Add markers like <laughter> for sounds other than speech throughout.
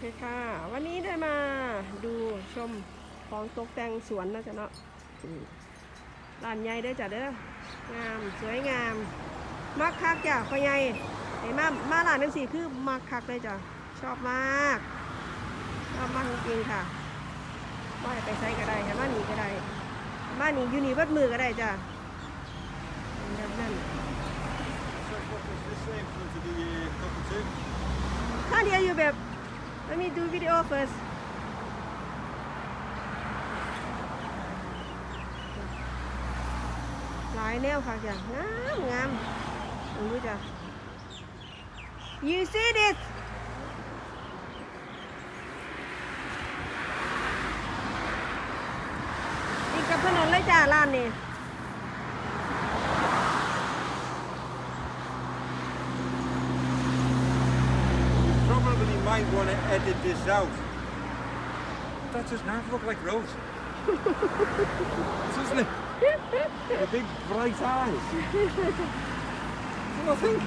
เคค่ะวันนี้ได้มาดูชมของตกแต่งสวนนะจ๊ะเนาะร้านใหญ่ได้จ้ะเด้องามสวยงาม มักคักจ้ะพ่อใหญ่ไอ้มามาร้านเป็นสีคือมักคักเลยจ้ะชอบมากชอบมากจริงๆค่ะว่าไปใช้ก็ได้ค่ะบ้านนี้ก็ได้บ้านนี้อยู่นี่วัดมือก็ได้จ้ะแบบนันข้าเดียวอยู่แบบ me do video first หลายแนวค่ะจ้ะงามงามดูจ้ะ you see this อีกถนนเลยจ้าล้านนี่ this out. That does not look like Rose. Doesn't it? The big bright eyes. do you think?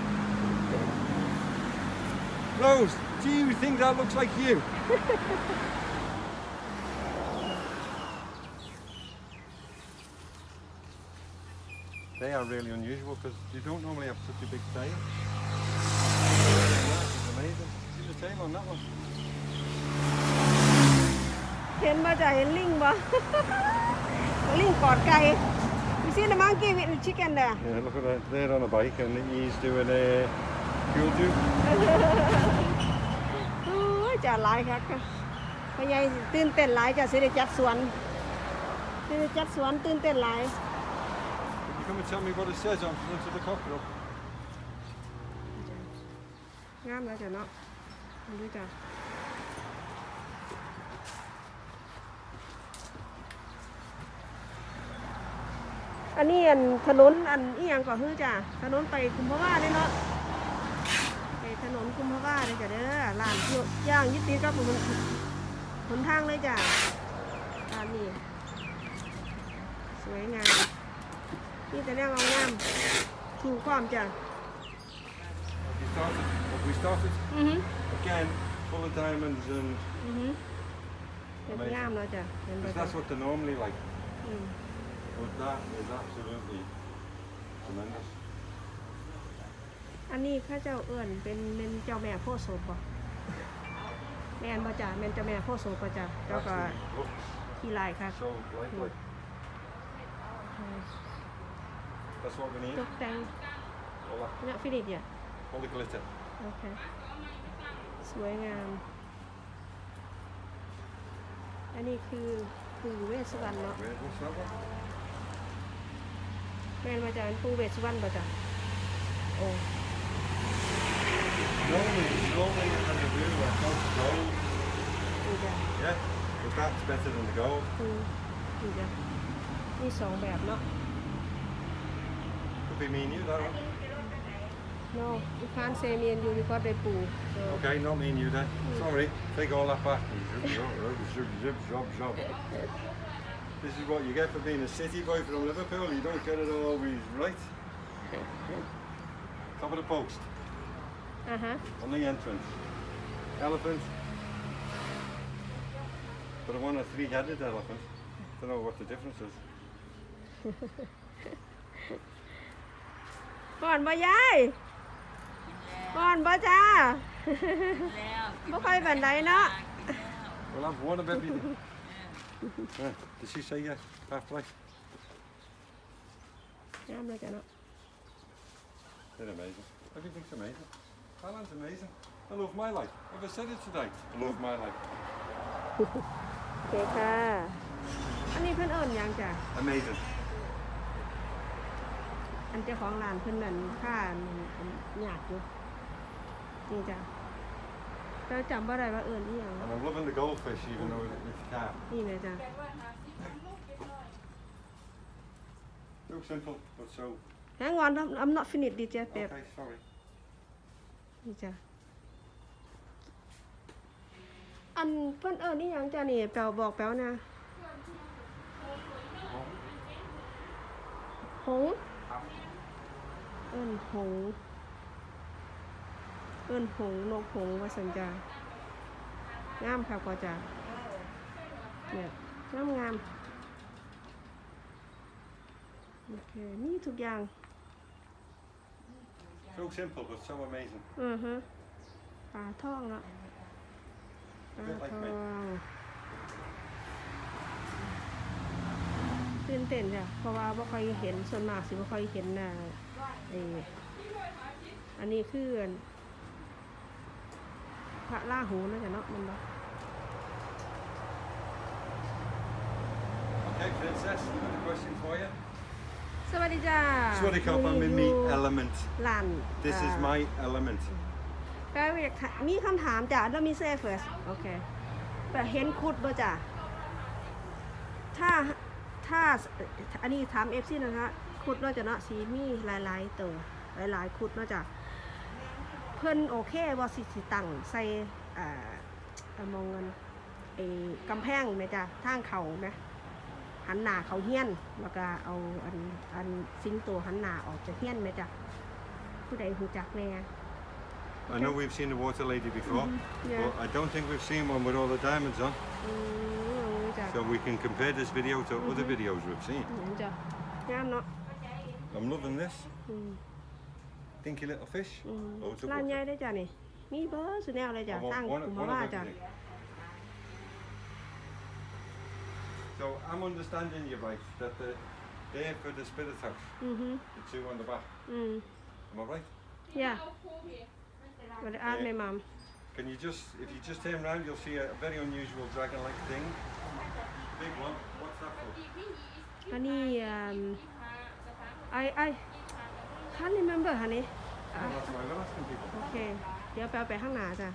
Rose, do you think that looks like you? they are really unusual because you don't normally have such a big tail. It's amazing. See the tail on that one? เห็นมาจากเห็นลิงบ่ลิงกอดไก่ You see the monkey with the chicken there? Yeah, look at that. They're on a bike and he's doing a fuel tube. จะหลายครับพยายตื่นเต้นหลายจะสิได้จัดสวนสิได้จัดสวนตื่นเต้นหลาย <laughs> You come and tell me what it says on front of the going to. อันนี้อันถนนอันอีหยังก่อฮือจ้ะถนนไปคุมพะว่าเนาะไปถนนคุมพะว่าเลยจ้ะเด้อลานย่างยึดติดกับผมหนทางเลยจ้ะลานนี้สวยงามนี่แต่แนวงามถูกความจ้ะ We started, we s t a full of diamonds and. m -hmm. a i n Because that's what they normally like. Mm. b u that t is absolutely tremendous. อันนี้ข้าเจ้าเอิ่นเป็นเป็นเจ้าแม่โพสโซปะแม่นบ่จ่าแม่นเจ้าแม่โพสโซปะจ่าเจ้าก็ขี้ลายค่ะ So likely. t h ตกแต่งเนี่ยฟินิชเนี่ยโอเค สวยงาม อันนี้คือ คือเวสวรรค์เนาะแม่นมาจากเป็นปูเวสสุวรรณบ่จ้ะโอ้ Normally, normally when they do a gold to gold, นี่จ้ะ yeah, but that's better than the gold. ปูนี่จ้ะมีสองแบบเนาะ Could be me and you, that one. เนาะอีคานเซเมียนอยู่มีก็ได้ปู So, Okay, not me and you then. Sorry, take all that back. Zhub, zhub, zhub, zhub, zhub, zhub. This is what you get for being a city boy from Liverpool. You don't get it always right. <laughs> Top of the post. Uh-huh. On the entrance. Elephant. But I want a three-headed elephant. Don't know what the difference is. ก่อนบ่ยายก่อนบ่จ้าบ่ค่อยบันไดเนาะ <laughs> <laughs> Well, I've won a baby. did she say yeah, a l f w a y y e งามเลยจ้ i n g up. They're amazing. Everything's amazing. Thailand's amazing. I love my life. Have I said it today? I love my life. Okay, ka. ะอ i นนี้เพิ่นเอิ่นหยังจ Amazing. อันเจ้าของร้านเพิ่นนั่นค่าอันอันยาดอยู่นี่จ้ะ้าจำว่าอะไรว่าเอิญนี่ยัง I'm loving the goldfish even though i t cat. นี่นะจ้า So simple, but so. แฮงวันอัมนอตฟินิตดีเจเป๊ Okay, ป sorry. นี่จ้ะอันเพื่อนเอิญนี่ยังจ้ะนี่เปล่าบอกแป๊วนะหงเอิญหงเอิ้นหง นกหงวาสัญญา งามค่ะพอจะาเนี่ย งามงามโอเคมีทุกอย่าง So simple but so amazing อือฮะปลาทองละปลาทองตื่นเต้นจ้ะเพราะว่าบ่ค่อยเห็นส่วนมากสิบ่ค่อยเห็นนะเอออันนี้คือพระล่าหูนะจ๊ะเนาะมันบอก Okay, princess, a n o t h question for you. สวัสดีจ้า Sorry, Kap, I'm มี me element. ลัน This is my element. แปลว่ามีคำถามจ้ะแล้วมีเซฟเฟิร์สโอเค แต่เห็นคุดบ่จ้ะถ้าถ้าอันนี้ถามเอฟซีนะคะคุดเนาจ้ะเนาะสีมีหลายๆตัวหลายๆคุดเนาะจ้ะเพิ่นโอเคว่สิสิตังใส่อ่ามองเงินไอ้กำแพงไหมจ้ะทางเขาไหมหันหน้าเขาเฮี้ยนแล้วก็เอาอันอันสิงโตหันหน้าออกจากเฮี้ยนไหมจ้ะผู้ใดหูจักแน่ I know we've seen the water lady before, yeah. but I don't think we've seen one with all the diamonds on. So we can compare this video to other videos we've seen. I'm loving this. Thank you, little fish. I So I'm understanding you right that the day for the spirit house, Mhm. the two on the back. อืม mm. Am I right? mum. Can you just if you just turn around you'll see a very unusual dragon like thing. Big one. What's that for? อันนี้อ่า um, I I can't remember ฮันนี่ Okay เดี๋ยวแปลไปข้างหน้าจ้ะ